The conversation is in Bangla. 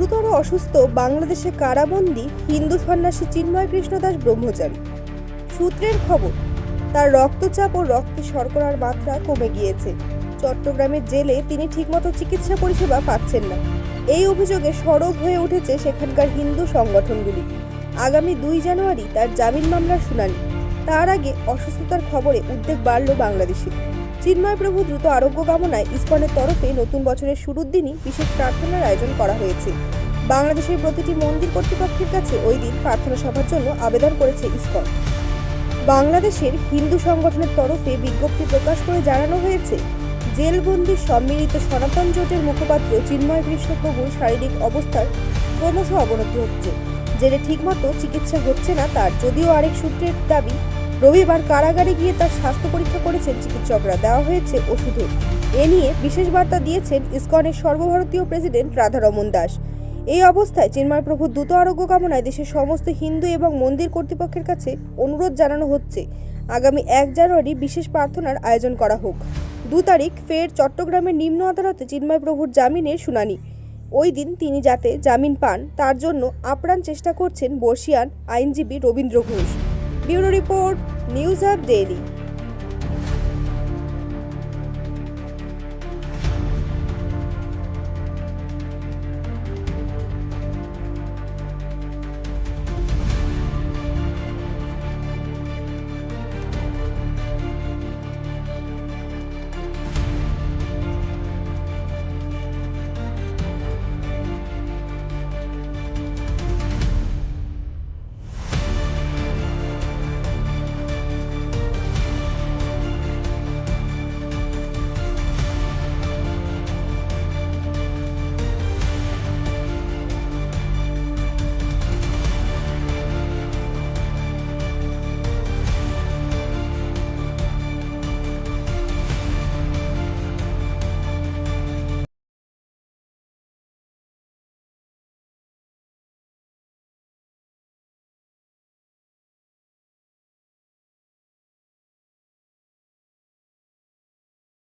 গুরুতর অসুস্থ বাংলাদেশে কারাবন্দী হিন্দু সন্ন্যাসী চিন্ময় কৃষ্ণদাস ব্রহ্মচারী। সূত্রের খবর, তার রক্তচাপ ও রক্তে শর্করার মাত্রা কমে গিয়েছে। চট্টগ্রামের জেলে তিনি ঠিকমতো চিকিৎসা পরিষেবা পাচ্ছেন না। এই অভিযোগে সরব হয়ে উঠেছে সেখানকার হিন্দু সংগঠনগুলি। আগামী দুই জানুয়ারি তার জামিন মামলার শুনানি। তার আগে অসুস্থতার খবরে উদ্বেগ বাড়ল বাংলাদেশে। চিন্ময় প্রভু দ্রুত আরোগ্য কামনায় ইসকনের তরফে নতুন বছরের শুরুর দিনই বিশেষ প্রার্থনার আয়োজন করা হয়েছে। বাংলাদেশের প্রতিটি মন্দির কর্তৃপক্ষের কাছে ওই দিন প্রার্থনা সভার জন্য আবেদন করেছে ইসকন। বাংলাদেশের হিন্দু সংগঠনের তরফে বিজ্ঞপ্তি প্রকাশ করে জানানো হয়েছে, জেলবন্দি সম্মিলিত সনাতন জোটের মুখপাত্র চিন্ময় কৃষ্ণপ্রভুর শারীরিক অবস্থার ক্রমশ অবনতি হচ্ছে। জেলে ঠিকমতো চিকিৎসা হচ্ছে না তার, যদিও আরেক সূত্রের দাবি রবিবার কারাগারে গিয়ে তার স্বাস্থ্য পরীক্ষা করেছেন, চিকিৎসকরা। দেওয়া হয়েছে ওষুধও এ নিয়ে বিশেষ বার্তা দিয়েছেন ইসকনের সর্বভারতীয় প্রেসিডেন্ট রাধারমন দাস। এই অবস্থায় চিন্ময় প্রভুর দ্রুত আরোগ্য কামনায় দেশের সমস্ত হিন্দু এবং মন্দির কর্তৃপক্ষের কাছে অনুরোধ জানানো হচ্ছে। আগামী এক জানুয়ারি বিশেষ প্রার্থনার আয়োজন করা হোক। দু তারিখ, ফের চট্টগ্রামের নিম্ন আদালতে চিন্ময় প্রভুর জামিনের শুনানি। ওই দিন তিনি যাতে জামিন পান, তার জন্য আপ্রাণ চেষ্টা করছেন বর্ষিয়ান আইনজীবী Rabindra Ghosh. Bureau report news up daily.